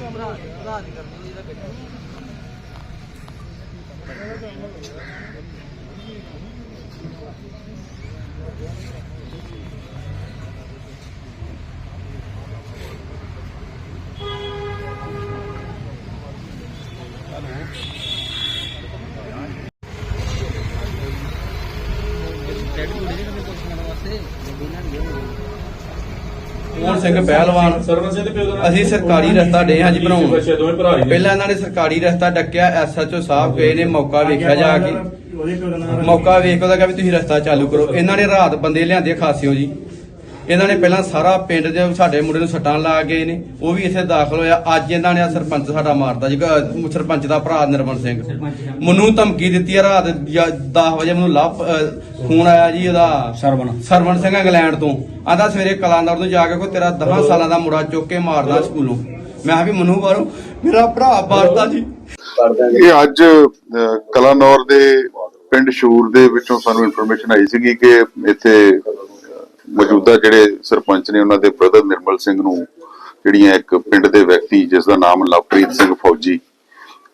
ਆਧਾਰ ਨਹੀਂ ਕਰਨੀ ਇਹਦਾ ਗੱਡੀ ਟੈਡ ਕੋਲ ਦੇ ਨੇ ਕੁਝ ਸੁਣਨ ਵਾਸਤੇ ਗੱਡੀ ਨਾਲ ਗਿਆ ਮੋਹਨ ਸਿੰਘ? ਪਹਿਲਵਾਨ। ਸਰਵਨ ਸਿੰਘ ਪਿਓ ਦਾ ਅਸੀਂ ਸਰਕਾਰੀ ਰਸਤਾ ਡੇ ਹਾਂ ਜੀ ਬਣਾਉਣ। ਪਹਿਲਾਂ ਇਹਨਾਂ ਨੇ ਸਰਕਾਰੀ ਰਸਤਾ ਡੱਕਿਆ ਐਸਐਚਓ ਸਾਹਿਬ ਗਏ ਨੇ, ਮੌਕਾ ਵੇਖਿਆ ਜਾ ਕੇ। ਮੌਕਾ ਵੇਖ ਉਹਦਾ ਕਿਹਾ ਵੀ ਤੁਸੀਂ ਰਸਤਾ ਚਾਲੂ ਕਰੋ। ਇਹਨਾਂ ਨੇ ਰਾਤ ਬੰਦੇ ਲਿਆਂਦੇ, ਖਾਸਿਓ ਜੀ। ਇਹਨਾਂ ਨੇ ਪਹਿਲਾਂ ਸਾਰਾ ਪਿੰਡ ਦੇ ਸਾਡੇ ਮੁੰਡੇ ਨੂੰ ਸੱਟਾਂ ਲਾ ਗਏ ਨੇ ਉਹ ਵੀ ਇੱਥੇ ਦਾਖਲ ਹੋਇਆ। ਅੱਜ ਇਹਨਾਂ ਨੇ ਆਹ ਸਰਪੰਚ ਸਾਡਾ ਮਾਰਦਾ ਜੀ ਅਹ ਸਰਪੰਚ ਦਾ ਭਰਾ ਨਿਰਮਲ ਸਿੰਘ। ਮੈਨੂੰ ਧਮਕੀ ਦਿੱਤੀ ਆ ਰਾਤ 10 ਵਜੇ ਮੈਨੂੰ ਲੱਭ ਫੋਨ ਆਇਆ ਜੀ ਉਹਦਾ। ਸਰਵਨ ਸਰਵਣ ਸਿੰਘ ਇੰਗਲੈਂਡ ਤੋਂ। ਆਂਦਾ ਸਵੇਰੇ ਕਲਾਨੌਰ ਤੋਂ ਜਾ ਕੇ ਕੋਈ ਤੇਰਾ 10 ਸਾਲਾਂ ਦਾ ਮੁੰਡਾ ਚੁੱਕ ਕੇ ਮਾਰਦਾ ਸਕੂਲੋਂ। ਮੈਂ ਕਿਹਾ ਵੀ ਮਨੂ ਬਾਰੋ ਮੇਰਾ ਭਰਾ ਮਾਰਦਾ ਜੀ। ਇਹ ਅੱਜ ਅਹ, ਕਲਾਨੌਰ ਦੇ ਪਿੰਡ ਸ਼ੂਰ ਦੇ ਵਿੱਚੋਂ ਸਾਨੂੰ ਇਨਫੋਰਮੇਸ਼ਨ ਆਈ ਸੀਗੀ ਕਿ ਇੱਥੇ ਮੌਜੂਦਾ ਜਿਹੜੇ ਸਰਪੰਚ ਨੇ ਉਹਨਾਂ ਦੇ ਬ੍ਰਦਰ ਨਿਰਮਲ ਸਿੰਘ ਨੂੰ, ਜਿਹੜੀਆਂ ਇੱਕ ਪਿੰਡ ਦੇ ਵਿਅਕਤੀ ਜਿਸ ਦਾ ਨਾਮ ਲਵਪ੍ਰੀਤ ਸਿੰਘ ਫੌਜੀ,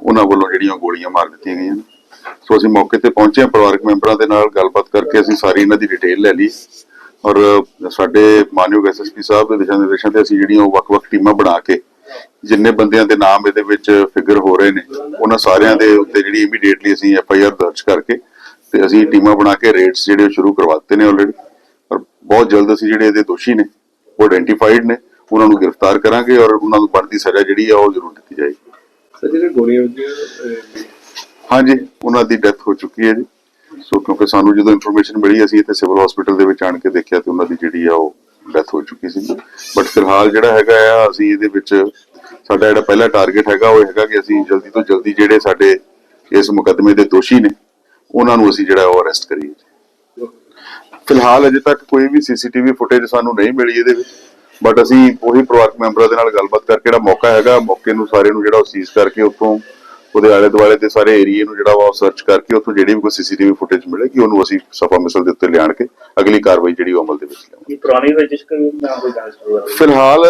ਉਹਨਾਂ ਵੱਲੋਂ ਜਿਹੜੀਆਂ ਗੋਲੀਆਂ ਮਾਰ ਦਿੱਤੀਆਂ ਗਈਆਂ ਨੇ। ਸੋ ਅਸੀਂ ਮੌਕੇ ਤੇ ਪਹੁੰਚੇ ਹਾਂ, ਪਰਿਵਾਰਕ ਮੈਂਬਰਾਂ ਦੇ ਨਾਲ ਗੱਲਬਾਤ ਕਰਕੇ ਅਸੀਂ ਸਾਰੀ ਇਹਨਾਂ ਦੀ ਡਿਟੇਲ ਲੈ ਲਈ ਔਰ ਸਾਡੇ ਮਾਨਯੋਗ ਐਸਐਸਪੀ ਸਾਹਿਬ ਦੇ ਦਿਸ਼ਾ ਨਿਰਦੇਸ਼ਾਂ ਤੇ ਅਸੀਂ ਜਿਹੜੀਆਂ ਵੱਖ-ਵੱਖ ਟੀਮਾਂ ਬਣਾ ਕੇ ਜਿੰਨੇ ਬੰਦਿਆਂ ਦੇ ਨਾਮ ਇਹਦੇ ਵਿੱਚ ਫਿਗਰ ਹੋ ਰਹੇ ਨੇ, ਉਹਨਾਂ ਸਾਰਿਆਂ ਦੇ ਉੱਤੇ ਜਿਹੜੀ ਇਮੀਡੀਏਟਲੀ ਅਸੀਂ ਐਫ ਆਈ ਆਰ ਦਰਜ ਕਰਕੇ ਤੇ ਅਸੀਂ ਟੀਮਾਂ ਬਣਾ ਕੇ ਰੇਡਸ ਜਿਹੜੇ ਉਹ ਸ਼ੁਰੂ ਕਰਵਾ ਦਿੱਤੇ ਨੇ ਆਲਰੇਡੀ ਬਹੁਤ ਜਲਦ ਅਸੀਂ ਜਿਹੜੇ ਇਹਦੇ ਦੋਸ਼ੀ ਨੇ ਉਹ ਆਇਡੈਂਟੀਫਾਈਡ ਨੇ ਉਹਨਾਂ ਨੂੰ ਗ੍ਰਿਫਤਾਰ ਕਰਾਂਗੇ ਔਰ ਉਹਨਾਂ ਨੂੰ ਬਣਦੀ ਸਜ਼ਾ ਜਿਹੜੀ ਆ ਉਹ ਜ਼ਰੂਰ ਦਿੱਤੀ ਜਾਏਗੀ। ਸਰ ਜਿਹੜੇ ਗੋਲੀਆਂ ਵੱਜੀਆਂ ਹਾਂਜੀ ਉਹਨਾਂ ਦੀ ਡੈਥ ਹੋ ਚੁੱਕੀ ਹੈ ਜੀ। ਸੋ ਕਿਉਂਕਿ ਸਾਨੂੰ ਜਦੋਂ ਇਨਫੋਰਮੇਸ਼ਨ ਮਿਲੀ ਅਸੀਂ ਇੱਥੇ ਸਿਵਲ ਹਸਪੀਟਲ ਦੇ ਵਿੱਚ ਆਣ ਕੇ ਦੇਖਿਆ ਤੇ ਉਹਨਾਂ ਦੀ ਜਿਹੜੀ ਆ ਉਹ ਡੈਥ ਹੋ ਚੁੱਕੀ ਸੀ। ਬਟ ਫਿਲਹਾਲ ਜਿਹੜਾ ਹੈਗਾ ਆ ਅਸੀਂ ਇਹਦੇ ਵਿੱਚ ਸਾਡਾ ਜਿਹੜਾ ਪਹਿਲਾ ਟਾਰਗੇਟ ਹੈਗਾ ਉਹ ਹੈਗਾ ਕਿ ਅਸੀਂ ਜਲਦੀ ਤੋਂ ਜਲਦੀ ਜਿਹੜੇ ਸਾਡੇ ਇਸ ਮੁਕੱਦਮੇ ਦੇ ਦੋਸ਼ੀ ਨੇ ਉਹਨਾਂ ਨੂੰ ਅਸੀਂ ਜਿਹੜਾ ਉਹ ਅਰੈਸਟ ਕਰੀਏ ਫਿਲਹਾਲ ਅਜੇ ਤੱਕ ਕੋਈ ਵੀ ਸੀਸੀਟੀਵੀ ਫੁਟੇਜ ਸਾਨੂੰ ਨਹੀਂ ਮਿਲੀ ਇਹਦੇ ਵਿੱਚ। ਬਟ ਅਸੀਂ ਉਹੀ ਪਰਿਵਾਰਕ ਮੈਂਬਰਾਂ ਦੇ ਨਾਲ ਗੱਲਬਾਤ ਕਰਕੇ ਜਿਹੜਾ ਮੌਕਾ ਹੈਗਾ ਮੌਕੇ ਨੂੰ ਸਾਰੇ ਨੂੰ ਜਿਹੜਾ ਉਹ ਸੀਜ਼ ਕਰਕੇ ਉੱਥੋਂ ਉਹਦੇ ਆਲੇ ਦੁਆਲੇ ਦੇ ਸਾਰੇ ਏਰੀਏ ਨੂੰ ਜਿਹੜਾ ਵਾ ਉਹ ਸਰਚ ਕਰਕੇ ਉੱਥੋਂ ਜਿਹੜੀ ਵੀ ਕੋਈ ਸੀਸੀਟੀਵੀ ਫੁਟੇਜ ਮਿਲੇਗੀ ਉਹਨੂੰ ਅਸੀਂ ਸਫਾ ਮਿਸਲ ਦੇ ਉੱਤੇ ਲਿਆਣ ਕੇ ਅਗਲੀ ਕਾਰਵਾਈ ਜਿਹੜੀ ਉਹ ਅਮਲ ਦੇ ਵਿੱਚ ਲਿਆਵਾਂਗੇ। ਇਹ ਪੁਰਾਣੀ ਰਜਿਸ਼ ਕੋਈ ਨਾਮ ਕੋਈ ਗੈਂਗਸਟਰ ਫਿਲਹਾਲ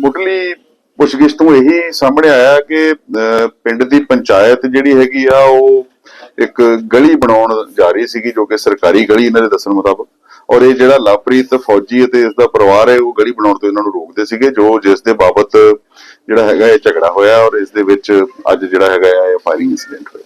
ਮੁੱਢਲੀ ਪੁੱਛਗਿੱਛ ਤੋਂ ਇਹੀ ਸਾਹਮਣੇ ਆਇਆ ਕਿ ਪਿੰਡ ਦੀ ਪੰਚਾਇਤ ਜਿਹੜੀ ਹੈਗੀ ਆ ਉਹ ਇੱਕ ਗਲੀ ਬਣਾਉਣ ਜਾ ਰਹੀ ਸੀਗੀ ਜੋ ਕਿ ਸਰਕਾਰੀ ਗਲੀ ਇਹਨਾਂ ਦੇ ਦੱਸਣ ਮੁਤਾਬਕ। ਔਰ ਇਹ ਜਿਹੜਾ ਲਵਪ੍ਰੀਤ ਫੌਜੀ ਅਤੇ ਇਸ ਦਾ ਪਰਿਵਾਰ ਹੈ, ਉਹ ਗਲੀ ਬਣਾਉਣ ਤੋਂ ਇਹਨਾਂ ਨੂੰ ਰੋਕਦੇ ਸੀਗੇ, ਜੋ ਜਿਸ ਦੇ ਬਾਬਤ ਜਿਹੜਾ ਹੈਗਾ ਇਹ ਝਗੜਾ ਹੋਇਆ ਔਰ ਇਸ ਦੇ ਵਿੱਚ ਅੱਜ ਜਿਹੜਾ ਹੈਗਾ ਆ ਇਹ ਫਾਇਰਿੰਗ ਇਨਸੀਡੈਂਟ ਹੋਇਆ।